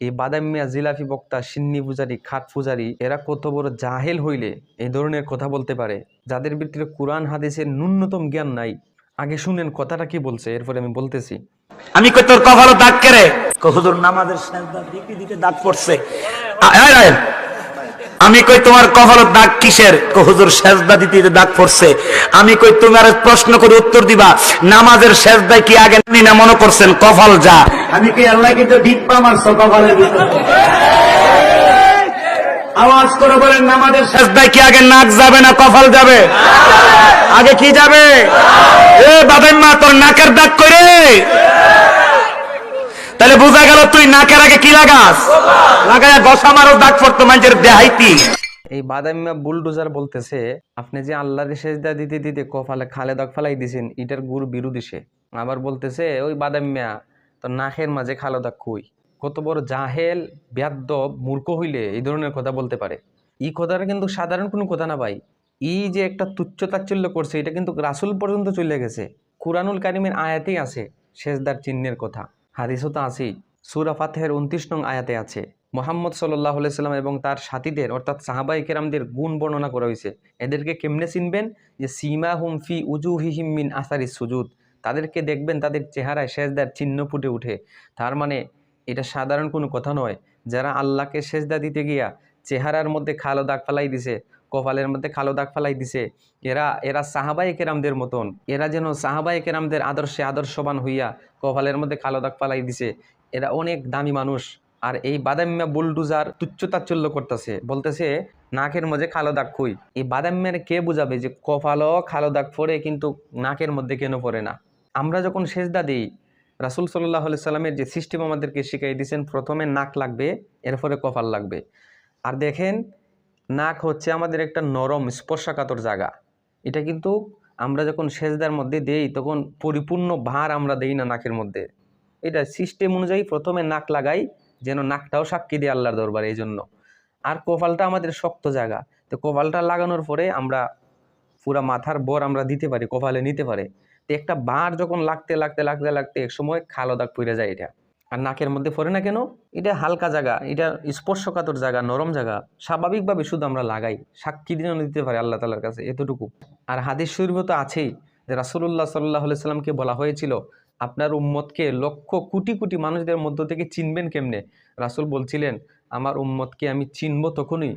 এই বাদাম মিয়া জিলাফি বক্তা, সিন্নি পূজারি, খাট পূজারি, এরা কত বড় জাহেল হইলে এই ধরনের কথা বলতে পারে। যাদের ভিতরে কোরআন, হাদিসের ন্যূনতম জ্ঞান নাই। আগে শুনেন কথাটা কি বলছে, এরপরে আমি বলতেছি। আমি কই, তোর কপালে দাগ কেড়ে? হুজুর, নামাজের দিকে দিকে দাগ পড়ছে। আমি কই তোমার কপালে দাগ কিসের? হুজুর সেজদা দিতে দাগ পড়ছে। আমি কই তোমার প্রশ্ন করে উত্তর দিবা নামাজের সেজদায় কি আগে না মনে করছেন? কপাল যা। আমি কই আল্লাহ কিন্তু ডিপ্পা মারছো কপালের আওয়াজ করে বলেন নামাজের সেজদায় কি আগে নাক যাবে না কপাল যাবে? আগে কি যাবে? এ বাদাম মা তোর নাকের দাগ করে তাহলে বোঝা গেল তুই নাকের আগে কি লাগাস? লাগায় গসা মারো, দাগ পড়তো মানুষের দেহাইতি এই বাদাম মিয়া বুলডোজার বলতেছে, আপনি যে আল্লাহর সেজদা দিতে দিতে কপালে খালে দাগ ফেলাই দিছেন, এটার গুরু বিরোধী সে। আবার বলতেছে, ওই বাদাম মিয়া তো নাকের মাঝে খালো দাগ কই? কত বড় জাহেল ব্যাদ্য মূর্খ হইলে এই ধরনের কথা বলতে পারে। এই কথাটা কিন্তু সাধারণ কোনো কথা না ভাই। এই যে একটা তুচ্ছ তাচ্ছল্য করছে, এটা কিন্তু রাসুল পর্যন্ত চলে গেছে। কুরআনুল কারিমের আয়াতেই আছে, সেজদার চিহ্নের কথা। হাদিসও তো আছেই সুরা ফাতেহের উনত্রিশ নং আয়াতে আছে, মোহাম্মদ সাল্লাহ সাল্লাম এবং তার সাথীদের, অর্থাৎ সাহাবাই কেরামদের গুণ বর্ণনা করা হয়েছে। এদেরকে কেমনে চিনবেন? যে সীমা হুম ফি উজু হিহিম মিন আসারি সুজুদ। তাদেরকে দেখবেন তাদের চেহারায় সেজদার চিহ্ন ফুটে উঠে। তার মানে এটা সাধারণ কোনো কথা নয়। যারা আল্লাহকে সেজদা দিতে গিয়া চেহারার মধ্যে খালো দাগ ফালাই দিছে কপালের মধ্যে কালো দাগ ফালাই দিছে। এরা এরা সাহাবাই কেরামদের মতন। এরা যেন সাহাবাই কেরামদের আদর্শে আদর্শবান হইয়া কপালের মধ্যে কালো দাগ ফালাই দিছে। এরা অনেক দামি মানুষ। আর এই বাদামিয়া বুলডুজার তুচ্ছ তাচ্ছল্য করতেছে। বলতেছে, নাকের মধ্যে কালো দাগ খুই এই বাদামিয়ার কে বুঝাবে যে কপালও কালো দাগ পড়ে কিন্তু নাকের মধ্যে কেন পড়ে না? আমরা যখন সেজদা দিই, রাসুল সাল্লাহ সাল্লামের যে সিস্টেম আমাদেরকে শিখাই দিয়েছেন, প্রথমে নাক লাগবে, এরপরে কপাল লাগবে। আর দেখেন নাক হচ্ছে আমাদের একটা নরম স্পর্শাকাতর জায়গা। এটা কিন্তু আমরা যখন সেজদার মধ্যে দেই, তখন পরিপূর্ণ ভার আমরা দেই না নাকের মধ্যে। এটা সিস্টেম অনুযায়ী প্রথমে নাক লাগাই, যেন নাকটাও সাক্ষী দেয় আল্লাহর দরবারে এই জন্য আর কপালটা আমাদের শক্ত জায়গা। তো কপালটা লাগানোর পরে আমরা পুরা মাথার বর আমরা দিতে পারি, কপালে নিতে পারে। তো একটা বার যখন লাগতে লাগতে লাগতে লাগতে, এক সময় খালো দাগ পড়ে যায় এটা। আর নাকের মধ্যে পড়ে না কেন? এটা হালকা জায়গা, এটা স্পর্শকাতর জায়গা, নরম জায়গা। স্বাভাবিকভাবে শুধু আমরা লাগাই, সাক্ষী দিনও দিতে পারি আল্লাহ তালার কাছে এতটুকু। আর হাদিস শরীফ তো আছেই যে রাসুল্লাহ সাল্লাহ সাল্লামকে বলা হয়েছিল, আপনার উম্মতকে লক্ষ কোটি কোটি মানুষদের মধ্য থেকে চিনবেন কেমনে? রাসুল বলছিলেন, আমার উম্মতকে আমি চিনব তখনই,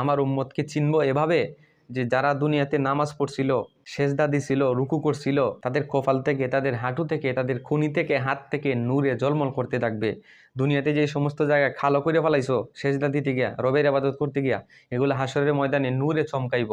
আমার উম্মতকে চিনব এভাবে যে যারা দুনিয়াতে নামাজ পড়ছিল, সেজদা দিছিল, রুকু করছিল, তাদের কপাল থেকে, তাদের হাঁটু থেকে, তাদের খুনি থেকে, হাত থেকে নূরে জলমল করতে থাকবে। দুনিয়াতে যে সমস্ত জায়গায় খালো করে ফেলাইছো, সেজদা দিতে গিয়া, রবের আবাদত করতে গিয়া, এগুলো হাসরের ময়দানে নূরে চমকাইব।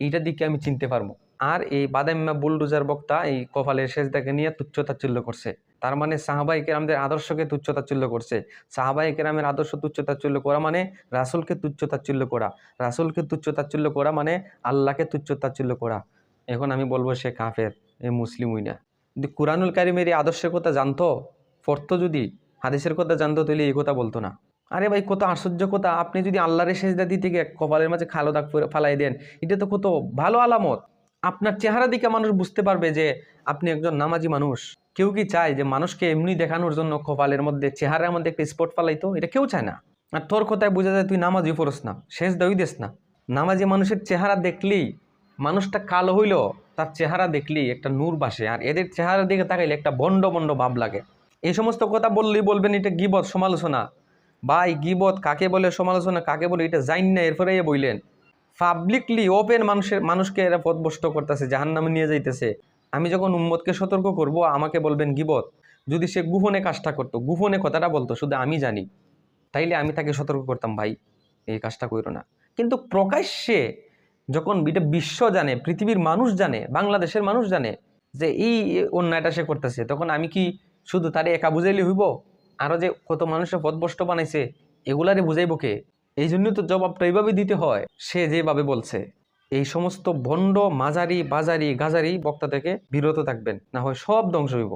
এইটার দিকে আমি চিনতে পারব। আর এই বাদাম্মা বুলডুজার বক্তা এই কপালের সেজদাকে নিয়ে তুচ্ছ তাচ্ছিল্য করছে। তার মানে সাহাবাই কেরামদের আদর্শকে তুচ্ছ তাচ্ছিল্য করছে। সাহাবাই কেরামের আদর্শ তুচ্ছ তাচ্ছিল্য করা মানে রাসুলকে তুচ্ছ তাচ্ছিল্য করা। রাসুলকে তুচ্ছ তাচ্ছিল্য করা মানে আল্লাহকে তুচ্ছ তাচ্ছিল্য করা। এখন আমি বলব সে কাফের, এ মুসলিম হইনা যদি কুরআনুল কারিমের এই আদর্শের কথা জানতো, পড়তো যদি, হাদিসের কথা জানতো, তাহলে এই কথা বলতো না। আরে ভাই, কত আশ্চর্য কথা। আপনি যদি আল্লাহরের সেজদা দিতে গিয়ে কপালের মাঝে খালো দাগ ফেলে- ফালাই দেন, এটা তো কত ভালো আলামত। আপনার চেহারা দিকে মানুষ বুঝতে পারবে যে আপনি একজন নামাজি মানুষ। কেউ কি চায় যে মানুষকে এমনি দেখানোর জন্য কপালের মধ্যে, চেহারার মধ্যে একটা স্পট ফালাইতো এটা কেউ চায় না। আর তোর কথায় বোঝা যায় তুই নামাজি পড়স না, শেষ দাবি দেস না। নামাজি মানুষের চেহারা দেখলেই, মানুষটা কালো হইল, তার চেহারা দেখলেই একটা নূর বাসে আর এদের চেহারা দিকে তাকাইলে একটা বন্ড বন্ড ভাব লাগে। এই সমস্ত কথা বললেই বলবেন, এটা গিবত সমালোচনা। ভাই, গিবত কাকে বলে সমালোচনা? কাকে বলে? এটা জাইন না এরপরে বইলেন। পাবলিকলি ওপেন মানুষের, মানুষকে এরা পথভ্রষ্ট করতেছে জাহান নামে নিয়ে যাইতেছে। আমি যখন উম্মতকে সতর্ক করব, আমাকে বলবেন গিবত। যদি সে গুহনে কাজটা করতো গুহনে কথাটা বলতো, শুধু আমি জানি, তাইলে আমি তাকে সতর্ক করতাম, ভাই, এই কাজটা করো না। কিন্তু প্রকাশ্যে যখন এটা বিশ্ব জানে, পৃথিবীর মানুষ জানে, বাংলাদেশের মানুষ জানে, যে এই অন্যায়টা সে করতেছে, তখন আমি কি শুধু তারে একা বুঝাইলে হইব? আরও যে কত মানুষের পথভ্রষ্ট বানাইছে, এগুলারে বুঝাইব কে? এই জন্য তো জবাবটা এইভাবে দিতে হয়। সে যেভাবে বলছে, এই সমস্ত ভণ্ড মাজারি বাজারি, গাজারি বক্তা থেকে বিরত থাকবেন, না হয় সব ধ্বংস হইব।